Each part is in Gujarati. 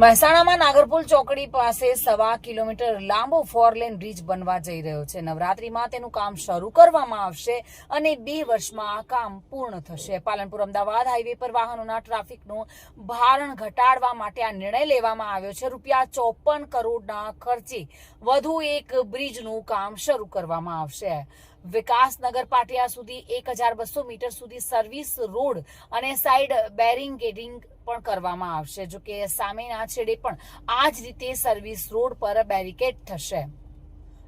મહેસાણામાં નાગરપુલ ચોકડી પાસે સવા કિલોમીટર લાંબો ફોરલેન બ્રિજ બનવા જઈ રહ્યો છે. નવરાત્રીમાં તેનું કામ શરૂ કરવામાં આવશે અને બે વર્ષમાં આ કામ પૂર્ણ થશે. પાલનપુર અમદાવાદ હાઈવે પર વાહનોના ટ્રાફિકનું ભારણ ઘટાડવા માટે આ નિર્ણય લેવામાં આવ્યો છે. રૂપિયા ચોપન કરોડના ખર્ચે વધુ એક બ્રિજનું કામ શરૂ કરવામાં આવશે. વિકાસનગર પાટિયા સુધી એક હજાર બસો મીટર સુધી સર્વિસ રોડ અને સાઇડ બેરિંગેડિંગ પણ કરવામાં આવશે, જો કે સામેના છેડે પણ આ જ રીતે સર્વિસ રોડ પર બેરિકેડ થશે.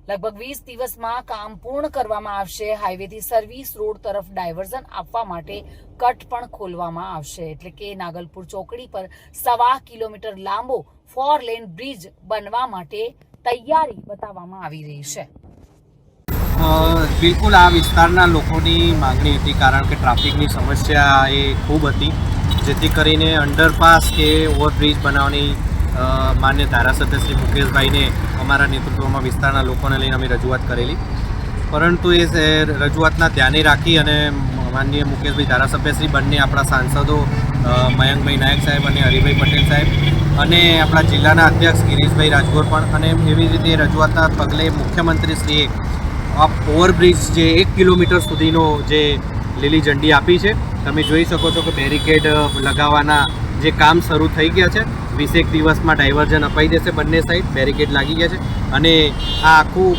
લગભગ વીસ દિવસમાં કામ પૂર્ણ કરવામાં આવશે. હાઈવેથી સર્વિસ રોડ તરફ ડાયવર્ઝન આપવા માટે કટ પણ ખોલવામાં આવશે, એટલે કે નાગલપુર ચોકડી પર સવા કિલોમીટર લાંબો ફોર લેન બ્રિજ બનવા માટે તૈયારી બતાવવામાં આવી રહી છે. બિલકુલ આ વિસ્તારના લોકોની માગણી હતી કારણ કે ટ્રાફિકની સમસ્યા એ ખૂબ હતી. જેથી કરીને અંડરપાસ કે ઓવરબ્રિજ બનાવવાની માન્ય ધારાસભ્ય શ્રી મુકેશભાઈને અમારા નેતૃત્વમાં વિસ્તારના લોકોને લઈને અમે રજૂઆત કરેલી. પરંતુ એ રજૂઆતના ધ્યાને રાખી અને માનનીય મુકેશભાઈ ધારાસભ્ય શ્રી બંને આપણા સાંસદો મયંકભાઈ નાયક સાહેબ અને હરિભાઈ પટેલ સાહેબ અને આપણા જિલ્લાના અધ્યક્ષ ગિરીશભાઈ રાજગોર પણ અને એવી રીતે રજૂઆતના પગલે મુખ્યમંત્રીશ્રીએ આ ઓવરબ્રિજ જે એક કિલોમીટર સુધીનો જે લીલી ઝંડી આપી છે. તમે જોઈ શકો છો કે બેરિકેડ લગાવવાના જે કામ શરૂ થઈ ગયા છે. વીસેક દિવસમાં ડાયવર્ઝન અપાઈ દેશે બંને સાઈડ બેરિકેડ લાગી ગયા છે. અને આ આખું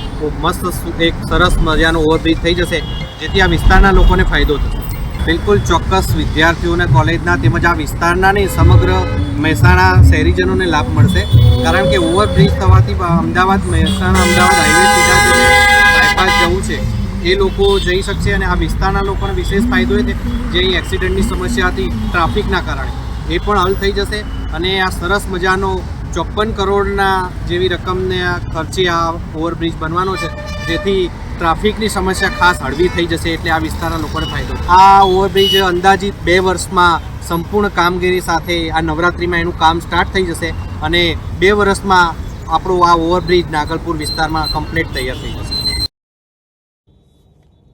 મસ્ત એક સરસ મજાનો ઓવરબ્રિજ થઈ જશે, જેથી આ વિસ્તારના લોકોને ફાયદો થશે. બિલકુલ ચોક્કસ વિદ્યાર્થીઓને કોલેજના તેમજ આ વિસ્તારના નહીં, સમગ્ર મહેસાણા શહેરીજનોને લાભ મળશે. કારણ કે ઓવરબ્રિજ થવાથી અમદાવાદ, મહેસાણા, અમદાવાદ હાઈવે સીધા જઈને બાયપાસ જવું છે. એ લોકો જઈ શકશે અને આ વિસ્તારના લોકોને વિશેષ ફાયદો એ છે જે અહીં એક્સિડન્ટની સમસ્યા હતી ટ્રાફિકના કારણે. એ પણ હલ થઈ જશે અને આ સરસ મજાનો ચોપન કરોડના જેવી રકમને ખર્ચે આ ઓવરબ્રિજ બનવાનો છે, જેથી ટ્રાફિકની સમસ્યા ખાસ હળવી થઈ જશે એટલે આ વિસ્તારના લોકોને ફાયદો. આ ઓવરબ્રિજ અંદાજિત બે વર્ષમાં સંપૂર્ણ કામગીરી સાથે આ નવરાત્રિમાં એનું કામ સ્ટાર્ટ થઈ જશે અને બે વર્ષમાં આપણો આ ઓવરબ્રિજ નાગલપુર વિસ્તારમાં કમ્પ્લીટ તૈયાર થઈ જશે.